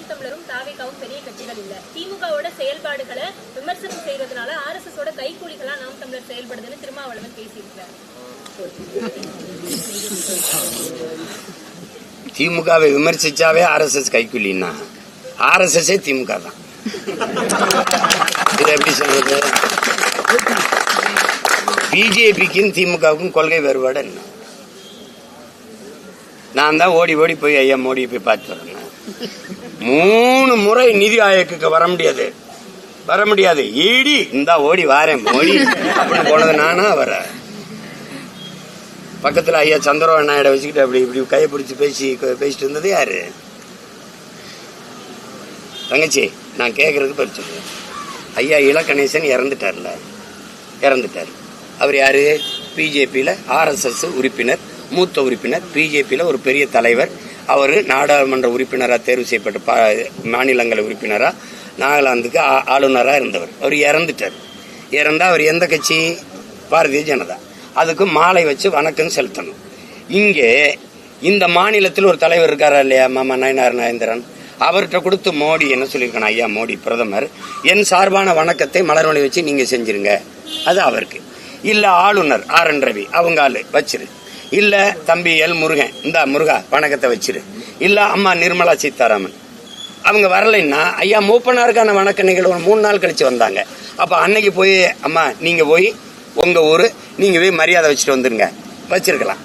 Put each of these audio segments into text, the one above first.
நாம் தமிழரும் தாவேக்காவும் பெரிய கட்சிகள் இல்ல. திமுகவோட செயல்பாடுகளை விமர்சனம் செய்யறதுனால ஆர்எஸ்எஸ் ஓட கைகூலிகளா நாம் தமிழர் செயல்படுதுன்னு திருமாவளவன் பேசியிருக்கிறார். திமுகவை விமர்சிச்சாவே ஆர்எஸ்எஸ் கைக்கூலின்னா ஆர்எஸ்எஸ்ஸே திமுக தான். இது எப்படி சொல்றது? பிஜேபிக்கும் திமுகவுக்கும் கொள்கை வேறுபாடு என்ன? நான் தான் ஓடி ஓடி போய் ஐயா மோடியை போய் பார்த்து வரேன் மூணு முறை நிதி ஆயோக்கு வர முடியாது. வர முடியாது. ஈடி இந்தா ஓடி வாரேன். மொழி அப்படின்னு போனது நானா வர பக்கத்தில் ஐயா சந்திரபாபு நாயுட வச்சுக்கிட்டு அப்படி இப்படி கையை பிடிச்சி பேசி பேசிட்டு இருந்தது யாரு? தங்கச்சி நான் கேட்கறதுக்கு பறிச்சது ஐயா இலக்கணேசன் இறந்துட்டார்ல. இறந்துட்டார். அவர் யாரு? பிஜேபியில் ஆர்எஸ்எஸ் உறுப்பினர் மூத்த உறுப்பினர் பிஜேபியில் ஒரு பெரிய தலைவர் அவர் நாடாளுமன்ற உறுப்பினராக தேர்வு செய்யப்பட்ட பா உறுப்பினராக நாகாலாந்துக்கு ஆளுநராக இருந்தவர். அவர் இறந்துட்டார். இறந்தால் அவர் எந்த கட்சி? பாரதிய ஜனதா. அதுக்கு மாலை வச்சு வணக்கம் செலுத்தணும். இங்கே இந்த மாநிலத்தில் ஒரு தலைவர் இருக்காரா இல்லையா மாமா நயனார் நயந்திரன் அவர்கிட்ட கொடுத்து மோடி என்ன சொல்லியிருக்கணும் ஐயா மோடி பிரதமர் என் சார்பான வணக்கத்தை மலர்மொழி வச்சு நீங்கள் செஞ்சிருங்க. அது அவருக்கு. இல்லை ஆளுநர் ஆர். என். ரவி அவங்க ஆளு வச்சிரு. இல்ல தம்பி எல் முருகன். இந்த முருகா வணக்கத்தை வச்சிரு. இல்ல அம்மா நிர்மலா சீதாராமன் அவங்க வரலைன்னா ஐயா மூப்பனாருக்கான வணக்க நிகழ்வு மூணு நாள் கழிச்சு வந்தாங்க. அப்போ அன்னைக்கு போய் அம்மா நீங்க போய் உங்க ஊர் நீங்க போய் மரியாதை வச்சுட்டு வந்துருங்க. வச்சிருக்கலாம்.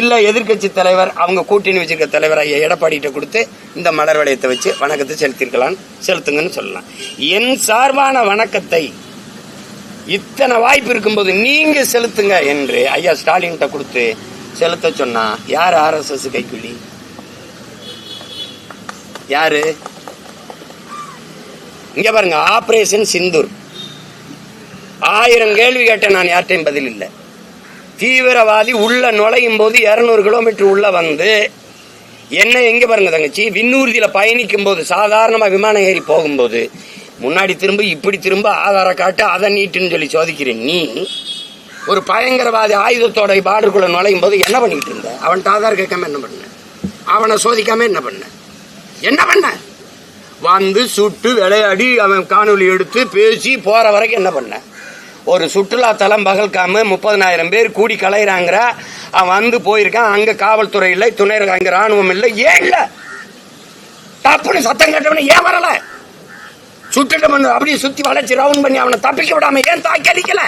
இல்லை எதிர்க்கட்சி தலைவர் அவங்க கூட்டணி வச்சிருக்க தலைவர் ஐயா எடப்பாடிகிட்ட கொடுத்து இந்த மலர் வளையத்தை வச்சு வணக்கத்தை செலுத்திருக்கலாம் செலுத்துங்கன்னு சொல்லலாம். என் சார்பான வணக்கத்தை இத்தனை வாய்ப்பு இருக்கும்போது நீங்க செலுத்துங்க என்று ஐயா ஸ்டாலின்கிட்ட கொடுத்து செலுத்த சொன்னா யார் ஆர்எஸ்எஸ் கைக்குள்ளி? யாரு? இங்க பாருங்க ஆபரேஷன் சிந்தூர் ஆயிரம் கேள்வி கேட்டேன் நான் யார்ட்டையும் பதில் இல்லை. தீவிரவாதி உள்ள நுழையும் போது இருநூறு கிலோமீட்டர் உள்ள வந்து என்ன எங்க பாருங்க தங்கச்சி விண்ணூர்தியில பயணிக்கும் போது சாதாரணமா விமானம் ஏறி போகும்போது முன்னாடி திரும்ப இப்படி திரும்ப ஆதார காட்டு அதை நீட்டுன்னு சொல்லி சோதிக்கிறேன். நீ ஒரு பயங்கரவாதி ஆயுதத்தோட பார்டருக்குள்ள நுழையும் போது என்ன பண்ணிட்டு இருந்த? அவன் ஆதார் கேட்காம என்ன பண்ண? அவனை சோதிக்காம என்ன பண்ண? என்ன பண்ண? வந்து சுட்டு விளையாடி அவன் காணொளி எடுத்து பேசி போற வரைக்கும் என்ன பண்ண? ஒரு சுற்றுலா தலம் பகல்காம முப்பதனாயிரம் பேர் கூடி கலையிறாங்கிற. அவன் வந்து போயிருக்கான். அங்க காவல்துறை இல்லை துணை அங்க ராணுவம் இல்லை. ஏன் இல்ல? தப்புன்னு சத்தம் கேட்டவன ஏன் வரல? சுட்டுட்டு வந்து அப்படியே சுத்தி வளைச்சு ரவுண்ட் பண்ணி அவனை தப்பிக்க விடாம ஏன் தாக்கி அடிக்கல?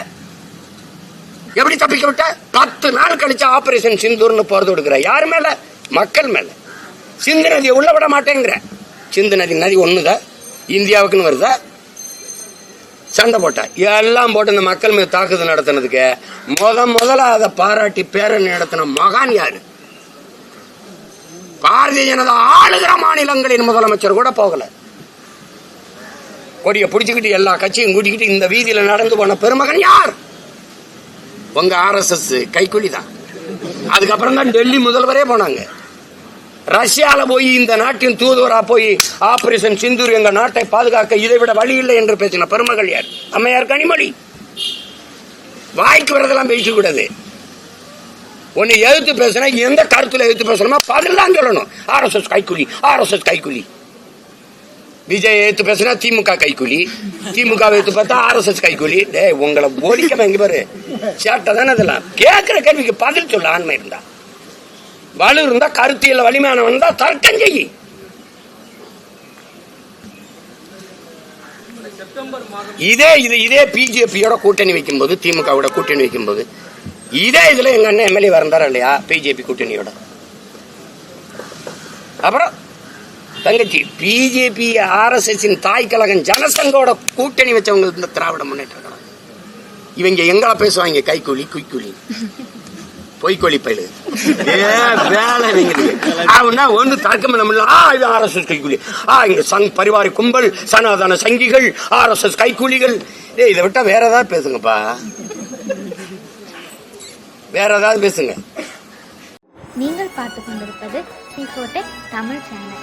எப்படி தப்பிக்க விட்ட? பத்து நாள் கழிச்சு ஆபரேஷன் சிந்தூர்னு போறது கொடுக்குற யாரு மேல? மக்கள் மேல. சிந்து நதியை உள்ள விட மாட்டேங்கிற. சிந்து நதி நதி ஒண்ணுதான் இந்தியாவுக்குன்னு வருதா? சண்டை போட்டா. எல்லாம் போட்டு இந்த மக்கள் மீது தாக்குதல் நடத்தினதுக்கு முத முதல்ல அதை பாராட்டி பேரணி நடத்தின மகான் யாரு? பாரதிய ஜனதா ஆளுகிற மாநிலங்களின் முதலமைச்சர் கூட போகல. கொடியை பிடிச்சுக்கிட்டு எல்லா கட்சியும் கூட்டிக்கிட்டு இந்த வீதியில நடந்து போன பெருமகன் யார்? உங்க ஆர்எஸ்எஸ் கைக்கூலி தான் அதுக்கப்புறம் தான் டெல்லி முதல்வரே போனாங்க. ரஷ்யால போய் இந்த நாட்டின் தூதுவரா போய் ஆபரேஷன் சிந்தூர் எங்க நாட்டை பாதுகாக்க இதை விட வழி இல்லை என்று பேசின பெருமகள் யார்? அம்மையார் கனிமொழி. வாய்க்கு வரதெல்லாம் பேசக்கூடாது. கூடாது உன்னை எதிர்த்து எந்த கருத்துல எதிர்த்து பேசணுமா பதில் தான் சொல்லணும். ஆர்எஸ்எஸ் கைக்கூலி ஆர்எஸ்எஸ் கைக்குலி விஜய் எடுத்து பேசுனா திமுக கைக்கூலி. திமுக எடுத்து பார்த்தா ஆர்எஸ்எஸ் கைக்கூலி. டே உங்களை போலிக்க எங்க பாரு. சேட்டை தானே அதெல்லாம்? கேட்கிற கேள்விக்கு பதில் சொல்ல ஆண்மை இருந்தா. வலு இருந்தா கருத்தியல் வலிமையானவன் இருந்தா தர்க்கம் செய்யி இதே இது இதே பிஜேபியோட கூட்டணி வைக்கும்போது திமுகவோட கூட்டணி வைக்கும்போது இதே இதுல எங்க அண்ணன் எம்எல்ஏ வரந்தாரா இல்லையா? பிஜேபி கூட்டணியோட. அப்புறம் தங்கச்சி பிஜேபி ஆர்எஸ்எஸ் தாய் கழகம் ஜனசங்கோட கூட்டணி வச்சவங்க இந்த திராவிட முன்னேற்ற கழகம் இவங்க எங்களா பேசுவாங்க கைக்கூலி குய்க்கூலி. பொய்க்கோழி பயிலு. வேலை அவனா ஒன்று தர்க்கம் பண்ண முடியல. ஆ இது ஆர்எஸ்எஸ் கைக்கூலி. ஆ இங்க சங் பரிவார கும்பல் சனாதன சங்கிகள் ஆர்எஸ்எஸ் கைக்கூலிகள். ஏய் இதை விட்டா வேற ஏதாவது பேசுங்கப்பா. வேற ஏதாவது பேசுங்க. நீங்கள் பார்த்து கொண்டிருப்பது Tamil channel.